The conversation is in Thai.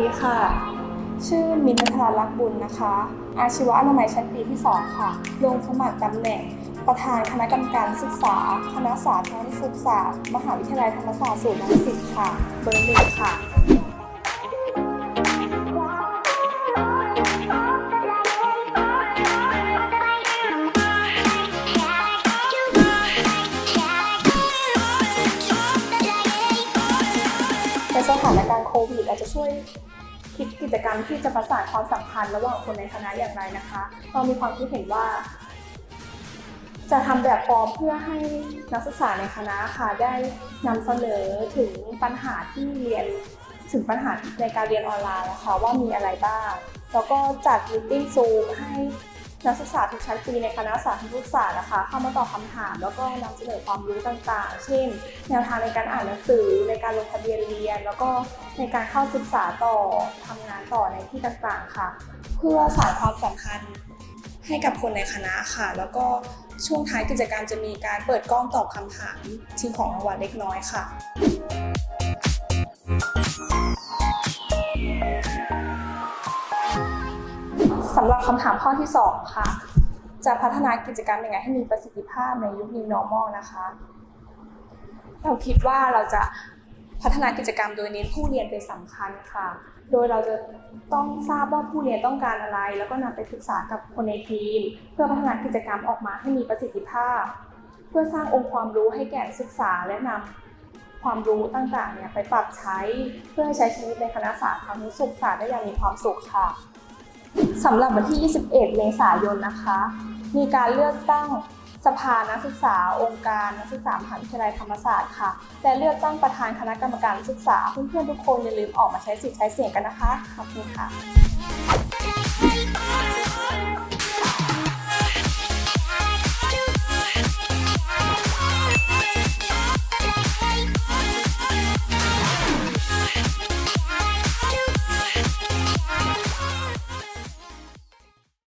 ดีค่ะ ชื่อมินทราลักษณ์บุญนะคะ อาชีวะอนามัยชั้นปีที่ 2 ค่ะ ลงสมัครตำแหน่ง ประธานคณะกรรมการศึกษา คณะสาธารณสุขศาสตร์ มหาวิทยาลัยธรรมศาสตร์ศูนย์รังสิตค่ะ เบอร์หนึ่งค่ะในสถานการณ์โควิดอาจจะช่วย คิดกิจกรรมที่จะประสานความสัมพันธ์ระหว่างคนในคณะอย่างไรนะคะ เรามีความคิดเห็นว่า จะทำแบบฟอร์มเพื่อให้นักศึกษาในคณะค่ะได้นำเสนอถึงปัญหาที่เรียนถึงปัญหาในการเรียนออนไลน์นะคะว่ามีอะไรบ้าง แล้วก็จัดมิ팅ซูมให้ นักศึกษาทุกชั้นปีในคณะสาธารณสุขศาสตร์นะคะ เข้ามาตอบคำถาม แล้วก็นำเสนอความรู้ต่างๆ เช่น แนวทางในการอ่านหนังสือในการลงทะเบียนเรียน แล้วก็ในการเข้าศึกษาต่อทำงานต่อในที่ต่างๆค่ะ เพื่อสานความสัมพันธ์ให้กับคนในคณะค่ะ แล้วก็ช่วงท้ายกิจกรรมจะมีการเปิดกล้องตอบคำถามชิงของรางวัลเล็กน้อยค่ะ สำหรับคำถามข้อที่ 2 ค่ะ จะพัฒนากิจกรรมยังไงให้มีประสิทธิภาพในยุค New Normal นะคะ เราคิดว่าเราจะพัฒนากิจกรรมโดยเน้นผู้เรียนเป็นสำคัญค่ะ โดยเราจะต้องทราบว่าผู้เรียนต้องการอะไร แล้วก็นำไปปรึกษากับคนในทีม เพื่อพัฒนากิจกรรมออกมาให้มีประสิทธิภาพ เพื่อสร้างองค์ความรู้ให้แก่ศึกษาและนำความรู้ต่างๆเนี่ยไปปรับใช้เพื่อใช้ชีวิตในคณะสาธารณสุขศาสตร์ได้อย่างมีความสุขค่ะ สำหรับวันที่ 21 เมษายนนะคะ มีการเลือกตั้งสภานักศึกษา องค์การนักศึกษามหาวิทยาลัยธรรมศาสตร์ค่ะ และเลือกตั้งประธานคณะกรรมการนักศึกษา เพื่อนๆทุกคนอย่าลืมออกมาใช้สิทธิ์ใช้เสียงกันนะคะ ขอบคุณค่ะ